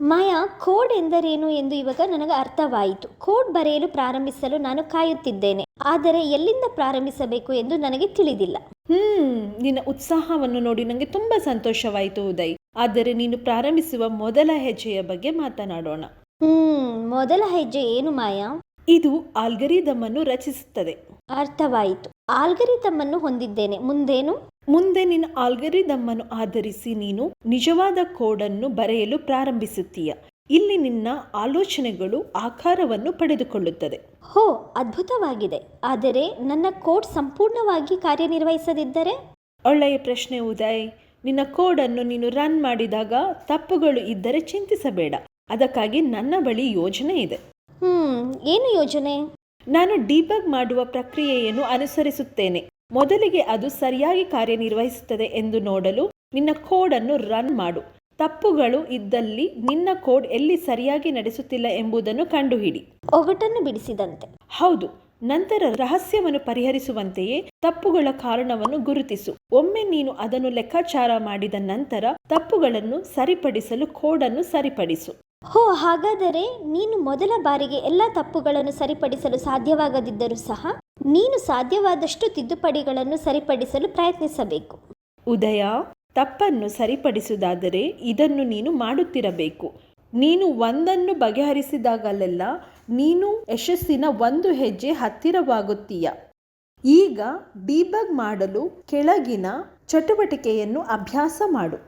ಮಾಯಾ code ಎಂದರೇನು ಎಂದು ಇವಾಗ ನನಗೆ ಅರ್ಥವಾಯಿತು. ಕೋಡ್ ಬರೆಯಲು ಪ್ರಾರಂಭಿಸಲು ನಾನು ಕಾಯುತ್ತಿದ್ದೇನೆ. ಆದರೆ ಎಲ್ಲಿಂದ ಪ್ರಾರಂಭಿಸಬೇಕು ಎಂದು ನನಗೆ ತಿಳಿದಿಲ್ಲ. ಹ್ಮ್ ನಿನ್ನ ಉತ್ಸಾಹವನ್ನು ನೋಡಿ ನನಗೆ ತುಂಬಾ ಸಂತೋಷವಾಯಿತು ಉದಯ್. ಆದರೆ ನೀನು ಪ್ರಾರಂಭಿಸುವ ಮೊದಲ ಹೆಜ್ಜೆಯ ಬಗ್ಗೆ ಮಾತನಾಡೋಣ. ಹ್ಮ್ ಮೊದಲ ಹೆಜ್ಜೆ ಏನು ಮಾಯಾ? ಇದು ಆಲ್ಗರಿದಮ್ ಅನ್ನು ರಚಿಸುತ್ತದೆ. ಅರ್ಥವಾಯಿತು. ಆಲ್ಗರಿದಮ್ ಅನ್ನು ಹೊಂದಿದ್ದೇನೆ. ಮುಂದೇನು? ಮುಂದೆ ನಿನ್ನ ಆಲ್ಗರಿದಮ್ಮನ್ನು ಆಧರಿಸಿ ನೀನು ನಿಜವಾದ ಕೋಡನ್ನು ಬರೆಯಲು ಪ್ರಾರಂಭಿಸುತ್ತೀಯ. ಇಲ್ಲಿ ನಿನ್ನ ಆಲೋಚನೆಗಳು ಆಕಾರವನ್ನು ಪಡೆದುಕೊಳ್ಳುತ್ತದೆ ಹೋ ಅದ್ಭುತವಾಗಿದೆ. ಆದರೆ ನನ್ನ ಕೋಡ್ ಸಂಪೂರ್ಣವಾಗಿ ಕಾರ್ಯನಿರ್ವಹಿಸದಿದ್ದರೆ? ಒಳ್ಳೆಯ ಪ್ರಶ್ನೆ ಉದಯ್. ನಿನ್ನ ಕೋಡನ್ನು ನೀನು ರನ್ ಮಾಡಿದಾಗ ತಪ್ಪುಗಳು ಇದ್ದರೆ ಚಿಂತಿಸಬೇಡ. ಅದಕ್ಕಾಗಿ ನನ್ನ ಬಳಿ ಯೋಜನೆ ಇದೆ. ಹ್ಮ್ ಏನು ಯೋಜನೆ? ನಾನು ಡಿಬಗ್ ಮಾಡುವ ಪ್ರಕ್ರಿಯೆಯನ್ನು ಅನುಸರಿಸುತ್ತೇನೆ. ಮೊದಲಿಗೆ ಅದು ಸರಿಯಾಗಿ ಕಾರ್ಯನಿರ್ವಹಿಸುತ್ತದೆ ಎಂದು ನೋಡಲು ನಿನ್ನ ಕೋಡ್ ಅನ್ನು ರನ್ ಮಾಡು. ತಪ್ಪುಗಳು ಇದ್ದಲ್ಲಿ ನಿನ್ನ ಕೋಡ್ ಎಲ್ಲಿ ಸರಿಯಾಗಿ ನಡೆಸುತ್ತಿಲ್ಲ ಎಂಬುದನ್ನು ಕಂಡುಹಿಡಿ. ಒಗಟನ್ನು ಬಿಡಿಸಿದಂತೆ. ಹೌದು ನಂತರ ರಹಸ್ಯವನ್ನು ಪರಿಹರಿಸುವಂತೆಯೇ ತಪ್ಪುಗಳ ಕಾರಣವನ್ನು ಗುರುತಿಸು. ಒಮ್ಮೆ ನೀನು ಅದನ್ನು ಲೆಕ್ಕಾಚಾರ ಮಾಡಿದ ನಂತರ ತಪ್ಪುಗಳನ್ನು ಸರಿಪಡಿಸಲು ಕೋಡನ್ನು ಸರಿಪಡಿಸು. ಹೋ, ಹಾಗಾದರೆ ನೀನು ಮೊದಲ ಬಾರಿಗೆ ಎಲ್ಲ ತಪ್ಪುಗಳನ್ನು ಸರಿಪಡಿಸಲು ಸಾಧ್ಯವಾಗದಿದ್ದರೂ ಸಹ ನೀನು ಸಾಧ್ಯವಾದಷ್ಟು ತಿದ್ದುಪಡಿಗಳನ್ನು ಸರಿಪಡಿಸಲು ಪ್ರಯತ್ನಿಸಬೇಕು. ಉದಯ, ತಪ್ಪನ್ನು ಸರಿಪಡಿಸುವುದಾದರೆ ಇದನ್ನು ನೀನು ಮಾಡುತ್ತಿರಬೇಕು. ನೀನು ಒಂದನ್ನು ಬಗೆಹರಿಸಿದಾಗಲೆಲ್ಲ ನೀನು ಯಶಸ್ಸಿನ ಒಂದು ಹೆಜ್ಜೆ ಹತ್ತಿರವಾಗುತ್ತೀಯ. ಈಗ ಡಿಬಗ್ ಮಾಡಲು ಕೆಳಗಿನ ಚಟುವಟಿಕೆಯನ್ನು ಅಭ್ಯಾಸ ಮಾಡು.